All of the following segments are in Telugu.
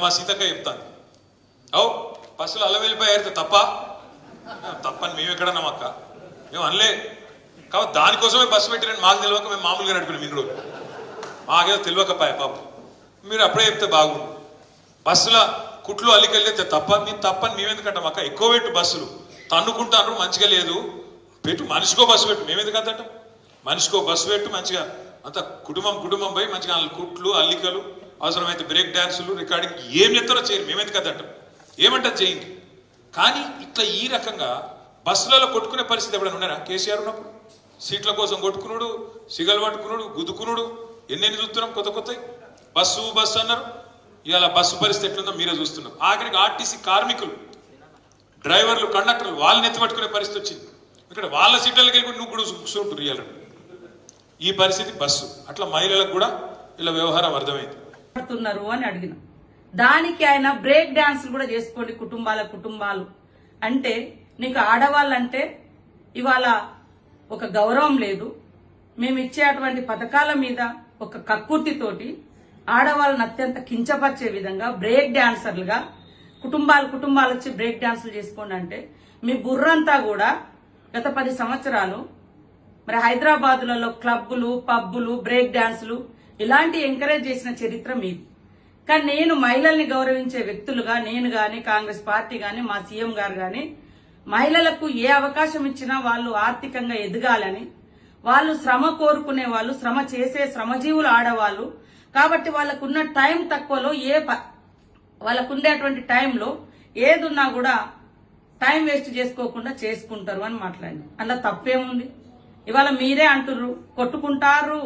మా సీతక్క చెప్తాను అవు పసులు అల్ల వెళ్ళిపోయారు తప్ప? తప్పని మేము ఎక్కడన్నాం అక్క? మేము అనలే. కాబట్టి దానికోసమే బస్సు పెట్టిరని మాకు తెలియక మేము మామూలుగా నడిపినాం ఇన్ని రోజులు మాకేదో తెలియకపాయ పాపం. మీరు అప్పుడే చెప్తే బాగుండు. బస్సుల కుట్లు అల్లికెళ్ళితే తప్ప మీ తప్పని మేమెందుకంటాం అక్క? ఎక్కువ పెట్టు బస్సులు. తన్నుకుంటాను మంచిగా లేదు. పెట్టు మనిషికో బస్సు పెట్టు. మేమెందుకు అంతట? మనిషికో బస్సు పెట్టు మంచిగా. అంత కుటుంబం కుటుంబం పోయి మంచిగా కుట్లు అల్లికలు అవసరమైతే బ్రేక్ డాన్సులు రికార్డింగ్ ఏం చెప్తారో చేయరు. మేమెందుకు అంతటం ఏమంటారు చేయండి కానీ ఇట్లా ఈ రకంగా బస్సులలో కొట్టుకునే పరిస్థితి ఎప్పుడైనా ఉన్నారా? కేసీఆర్ ఉన్నప్పుడు? సీట్ల కోసం కొట్టుకునుడు సిగలు పట్టుకునుడు గుద్దుకునుడు ఎన్నెన్ని చూస్తున్నాం? కొత్త కొత్త. బస్సు బస్సు అన్నారు. ఇవాళ బస్సు పరిస్థితి ఎట్లుందో మీరే చూస్తున్నాం ఆఖరికి ఆర్టీసీ కార్మికులు డ్రైవర్లు కండక్టర్లు వాళ్ళని ఎత్తిపట్టుకునే పరిస్థితి వచ్చింది. ఇక్కడ వాళ్ళ సీట్లకి వెళ్ళి నువ్వు కూడా కూర్చుంటారు రియల్ ఈ పరిస్థితి బస్సు. అట్లా మహిళలకు కూడా ఇలా వ్యవహారం అర్థమైంది. పడుతున్నారు అని అడిగిన. దానికి ఆయన బ్రేక్ డాన్స్ కూడా చేసుకోండి కుటుంబాల కుటుంబాలు. అంటే నీకు ఆడవాళ్ళంటే ఇవాళ ఒక గౌరవం లేదు. మేము ఇచ్చేటువంటి పథకాల మీద ఒక కక్కుర్తితోటి ఆడవాళ్ళని అత్యంత కించపరిచే విధంగా బ్రేక్ డాన్సర్లుగా కుటుంబాలు కుటుంబాలు వచ్చి బ్రేక్ డాన్సులు చేసుకోండి అంటే మీ బుర్రంతా కూడా గత పది సంవత్సరాలు మరి హైదరాబాదులలో క్లబ్బులు పబ్బులు బ్రేక్ డాన్సులు ఇలాంటి ఎంకరేజ్ చేసిన చరిత్ర మీది. కానీ నేను మహిళల్ని గౌరవించే వ్యక్తులుగా నేను గాని కాంగ్రెస్ పార్టీ గాని మా సీఎం గారు గాని మహిళలకు ఏ అవకాశం ఇచ్చినా వాళ్ళు ఆర్థికంగా ఎదగాలని వాళ్ళు శ్రమ కోరుకునే వాళ్ళు శ్రమ చేసే శ్రమజీవులు ఆడవాళ్ళు. కాబట్టి వాళ్ళకున్న టైం తక్కువలో ఏ ప- వాళ్ళకు ఉండేటువంటి టైంలో ఏదున్నా కూడా టైం వేస్ట్ చేసుకోకుండా చేసుకుంటారు అని మాట్లాడింది అందులో తప్పేముంది? ఇవాళ మీరే అంటుర్రు కొట్టుకుంటారు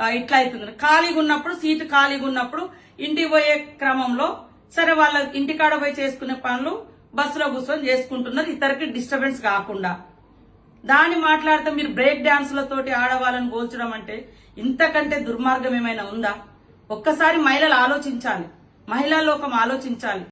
ఇట్లా అవుతుంది. ఖాళీగా ఉన్నప్పుడు సీటు ఖాళీగా ఉన్నప్పుడు ఇంటికి పోయే క్రమంలో సరే వాళ్ళ ఇంటికాడ పోయి చేసుకునే పనులు బస్సులో కూర్చొని చేసుకుంటున్నారు. ఇతరికి డిస్టర్బెన్స్ కాకుండా. దాన్ని మాట్లాడితే మీరు బ్రేక్ డాన్సులతోటి ఆడవాళ్ళని పోల్చడం అంటే ఇంతకంటే దుర్మార్గం ఏమైనా ఉందా? ఒక్కసారి మహిళలు ఆలోచించాలి. మహిళా లోకం ఆలోచించాలి.